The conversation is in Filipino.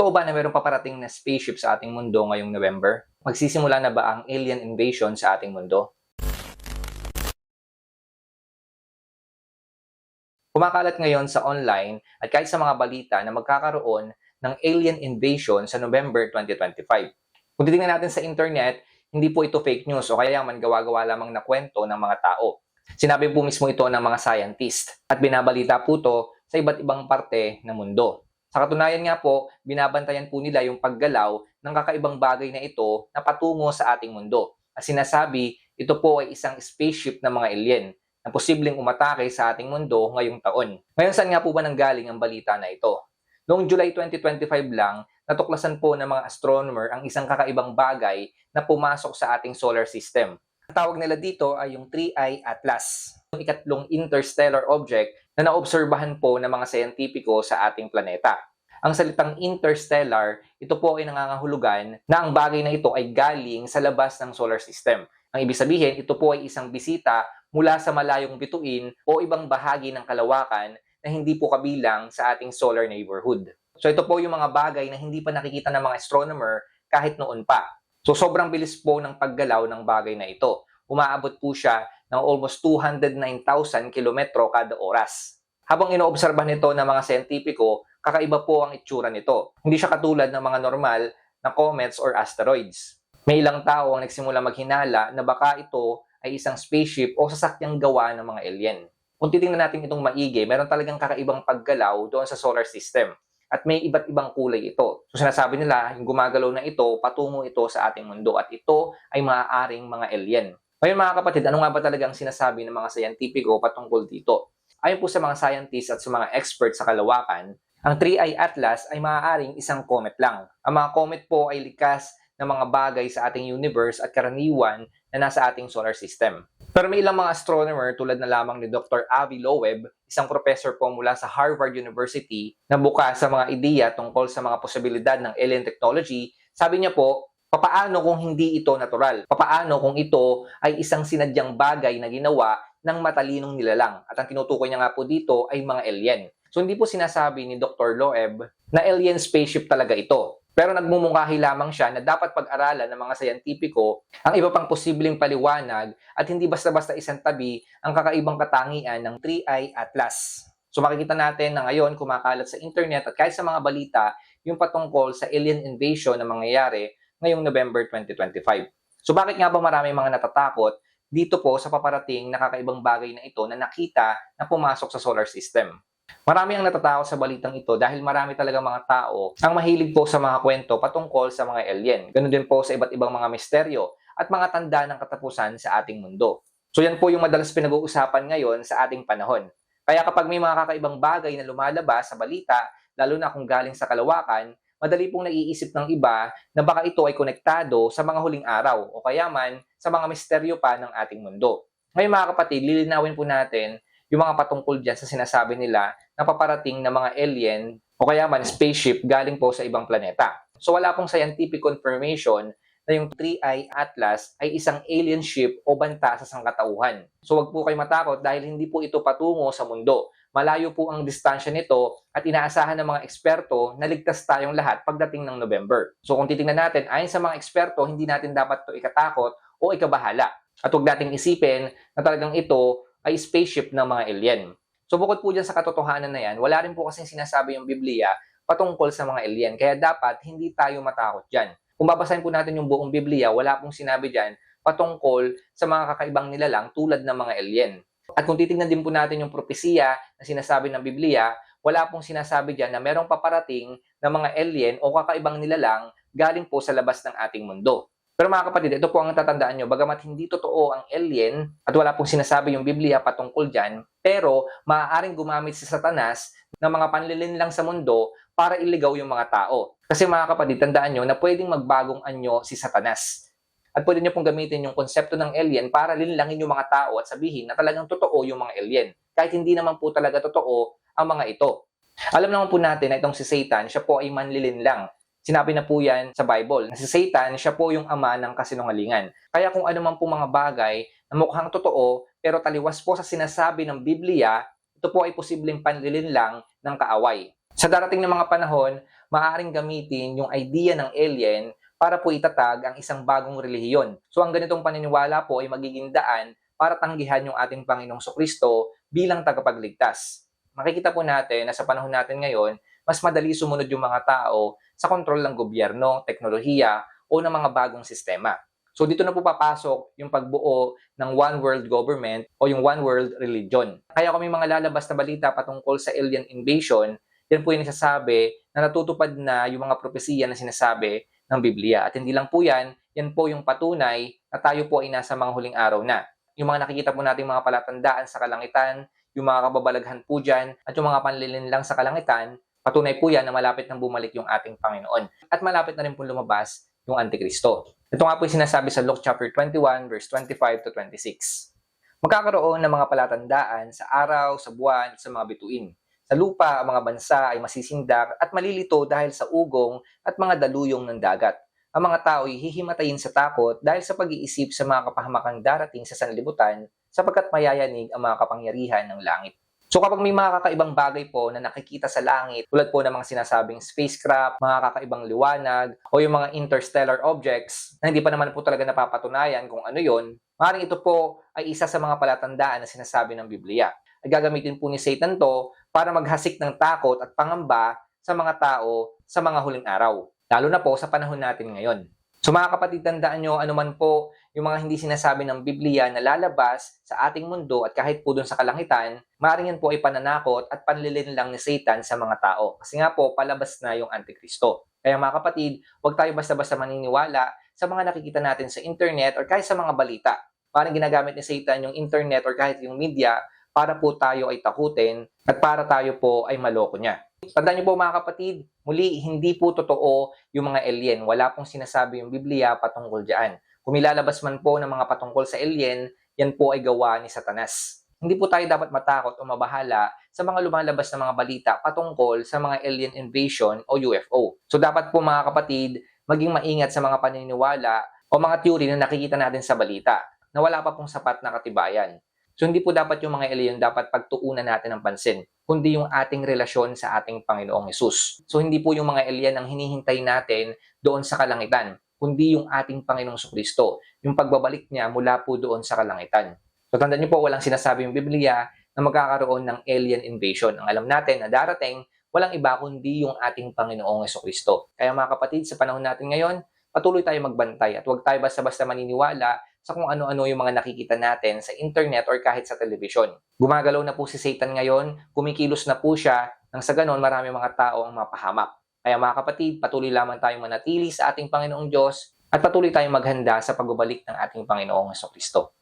Totoo ba na mayroong paparating na spaceship sa ating mundo ngayong November? Magsisimula na ba ang alien invasion sa ating mundo? Kumakalat ngayon sa online at kahit sa mga balita na magkakaroon ng alien invasion sa November 2025. Kung titingnan natin sa internet, hindi po ito fake news o kaya man gawa-gawa lamang na kwento ng mga tao. Sinabi po mismo ito ng mga scientist at binabalita po ito sa iba't ibang parte ng mundo. Sa katunayan nga po, binabantayan po nila yung paggalaw ng kakaibang bagay na ito na patungo sa ating mundo. At sinasabi, ito po ay isang spaceship ng mga alien na posibleng umatake sa ating mundo ngayong taon. Ngayon saan nga po ba nanggaling ang balita na ito? Noong July 2025 lang, natuklasan po ng mga astronomer ang isang kakaibang bagay na pumasok sa ating solar system. Ang tawag nila dito ay yung 3i Atlas, yung ikatlong interstellar object na naobserbahan po ng mga siyentipiko sa ating planeta. Ang salitang interstellar, ito po ay nangangahulugan na ang bagay na ito ay galing sa labas ng solar system. Ang ibig sabihin, ito po ay isang bisita mula sa malayong bituin o ibang bahagi ng kalawakan na hindi po kabilang sa ating solar neighborhood. So ito po yung mga bagay na hindi pa nakikita ng mga astronomer kahit noon pa. So sobrang bilis po ng paggalaw ng bagay na ito. Umaabot po siya ng almost 209,000 kilometro kada oras. Habang inoobserbahan nito ng mga siyentipiko, kakaiba po ang itsura nito. Hindi siya katulad ng mga normal na comets or asteroids. May ilang tao ang nagsimula maghinala na baka ito ay isang spaceship o sasakyang gawa ng mga alien. Kung titingnan natin itong maigi, meron talagang kakaibang paggalaw doon sa solar system at may iba't ibang kulay ito. So sinasabi nila, yung gumagalaw na ito, patungo ito sa ating mundo at ito ay maaaring mga alien. Ngayon mga kapatid, ano nga ba talaga ang sinasabi ng mga scientifico patungkol dito? Ayon po sa mga scientists at sa mga experts sa kalawakan, ang 3i Atlas ay maaaring isang comet lang. Ang mga comet po ay likas ng mga bagay sa ating universe at karaniwan na nasa ating solar system. Pero may ilang mga astronomer tulad na lamang ni Dr. Avi Loeb, isang professor po mula sa Harvard University na bukas sa mga ideya tungkol sa mga posibilidad ng alien technology, sabi niya po, papaano kung hindi ito natural? Papaano kung ito ay isang sinadyang bagay na ginawa ng matalinong nilalang? At ang tinutukoy niya nga po dito ay mga alien. So hindi po sinasabi ni Dr. Loeb na alien spaceship talaga ito. Pero nagmumungkahi lamang siya na dapat pag-aralan ng mga sayantipiko ang iba pang posibleng paliwanag at hindi basta-basta isang tabi ang kakaibang katangian ng 3i Atlas. So makikita natin na ngayon kumakalat sa internet at kahit sa mga balita yung patungkol sa alien invasion na mangyayari ngayong November 2025. So bakit nga ba marami mga natatakot dito po sa paparating na kakaibang bagay na ito na nakita na pumasok sa solar system? Marami ang natatakot sa balitang ito dahil marami talaga mga tao ang mahilig po sa mga kwento patungkol sa mga alien. Ganun din po sa iba't ibang mga misteryo at mga tanda ng katapusan sa ating mundo. So yan po yung madalas pinag-uusapan ngayon sa ating panahon. Kaya kapag may mga kakaibang bagay na lumalabas sa balita, lalo na kung galing sa kalawakan, madali pong naiisip ng iba na baka ito ay konektado sa mga huling araw o kaya man sa mga misteryo pa ng ating mundo. Ngayon mga kapatid, lilinawin po natin yung mga patungkol dyan sa sinasabi nila na paparating na mga alien o kaya man spaceship galing po sa ibang planeta. So wala pong scientific confirmation na yung 3i Atlas ay isang alien ship o banta sa sangkatauhan. So wag po kayo matakot dahil hindi po ito patungo sa mundo. Malayo po ang distansya nito at inaasahan ng mga eksperto na ligtas tayong lahat pagdating ng November. So kung titingnan natin, ayon sa mga eksperto, hindi natin dapat ito ikatakot o ikabahala. At huwag nating isipin na talagang ito ay spaceship ng mga alien. So bukod po dyan sa katotohanan na yan, wala rin po kasing sinasabi yung Biblia patungkol sa mga alien. Kaya dapat hindi tayo matakot dyan. Kung babasahin po natin yung buong Biblia, wala pong sinabi dyan patungkol sa mga kakaibang nilalang tulad ng mga alien. At kung titingnan din po natin yung propesiya na sinasabi ng Biblia, wala pong sinasabi dyan na merong paparating na mga alien o kakaibang nilalang galing po sa labas ng ating mundo. Pero mga kapatid, ito po ang tatandaan nyo, bagamat hindi totoo ang alien at wala pong sinasabi yung Biblia patungkol dyan, pero maaaring gumamit si Satanas ng mga panlilin lang sa mundo para iligaw yung mga tao. Kasi mga kapatid, tandaan nyo na pwedeng magbagong anyo si Satanas. At pwede nyo pong gamitin yung konsepto ng alien para linlangin yung mga tao at sabihin na talagang totoo yung mga alien. Kahit hindi naman po talaga totoo ang mga ito. Alam naman po natin na itong si Satan, siya po ay manlilin lang. Sinabi na po yan sa Bible. Na si Satan, siya po yung ama ng kasinungalingan. Kaya kung ano man po mga bagay na mukhang totoo, pero taliwas po sa sinasabi ng Biblia, ito po ay posibleng panlilin lang ng kaaway. Sa darating na mga panahon, maaaring gamitin yung idea ng alien para po itatag ang isang bagong relihiyon. So ang ganitong paniniwala po ay magiging daan para tanggihan yung ating Panginoong Kristo bilang tagapagligtas. Makikita po natin na sa panahon natin ngayon, mas madali sumunod yung mga tao sa kontrol ng gobyerno, teknolohiya o ng mga bagong sistema. So dito na po papasok yung pagbuo ng one world government o yung one world religion. Kaya kung may mga lalabas na balita patungkol sa alien invasion, yan po yung nasasabi na natutupad na yung mga propesiya na sinasabi ng Biblia. At hindi lang po yan, yan po yung patunay na tayo po ay nasa mga huling araw na. Yung mga nakikita po nating mga palatandaan sa kalangitan, yung mga kababalaghan po dyan, at yung mga panlilinlang sa kalangitan, patunay po yan na malapit nang bumalik yung ating Panginoon. At malapit na rin po lumabas yung Antikristo. Ito nga po yung sinasabi sa Luke chapter 21 verse 25 to 26. Magkakaroon ng mga palatandaan sa araw, sa buwan, sa mga bituin. Sa lupa, ang mga bansa ay masisindak at malilito dahil sa ugong at mga daluyong ng dagat. Ang mga tao ay hihimatayin sa takot dahil sa pag-iisip sa mga kapahamakang darating sa sanlibutan sapagkat mayayanig ang mga kapangyarihan ng langit. So kapag may mga kakaibang bagay po na nakikita sa langit, tulad po ng mga sinasabing spacecraft, mga kakaibang liwanag, o yung mga interstellar objects na hindi pa naman po talaga napapatunayan kung ano yon, maaaring ito po ay isa sa mga palatandaan na sinasabi ng Biblia. Ay gagamitin po ni Satan to para maghasik ng takot at pangamba sa mga tao sa mga huling araw. Lalo na po sa panahon natin ngayon. So mga kapatid, tandaan nyo anuman po yung mga hindi sinasabi ng Biblia na lalabas sa ating mundo at kahit po dun sa kalangitan, maaaring yan po ay pananakot at panlilin lang ni Satan sa mga tao. Kasi nga po, palabas na yung Antikristo. Kaya mga kapatid, huwag tayo basta-basta maniniwala sa mga nakikita natin sa internet or kahit sa mga balita. Parang ginagamit ni Satan yung internet or kahit yung media para po tayo ay takutin at para tayo po ay maloko niya. Tandaan niyo po mga kapatid, muli hindi po totoo yung mga alien. Wala pong sinasabi yung Biblia patungkol diyan. Kung milalabas man po ng mga patungkol sa alien, yan po ay gawa ni Satanas. Hindi po tayo dapat matakot o mabahala sa mga lumalabas na mga balita patungkol sa mga alien invasion o UFO. So dapat po mga kapatid, maging maingat sa mga paniniwala o mga theory na nakikita natin sa balita na wala pa pong sapat na katibayan. So hindi po dapat yung mga alien dapat pagtuunan natin ng pansin, kundi yung ating relasyon sa ating Panginoong Yesus. So hindi po yung mga alien ang hinihintay natin doon sa kalangitan, kundi yung ating Panginoong Kristo, yung pagbabalik niya mula po doon sa kalangitan. So tandaan niyo po, walang sinasabi yung Biblia na magkakaroon ng alien invasion. Ang alam natin na darating, walang iba kundi yung ating Panginoong Kristo. Kaya mga kapatid, sa panahon natin ngayon, patuloy tayo magbantay at huwag tayo basta-basta maniniwala sa kung ano-ano yung mga nakikita natin sa internet or kahit sa television. Gumagalaw na po si Satan ngayon, kumikilos na po siya, nang sa ganon marami mga tao ang mapahamak. Kaya mga kapatid, patuloy lamang tayong manatili sa ating Panginoong Diyos at patuloy tayong maghanda sa pagbabalik ng ating Panginoong Kristo.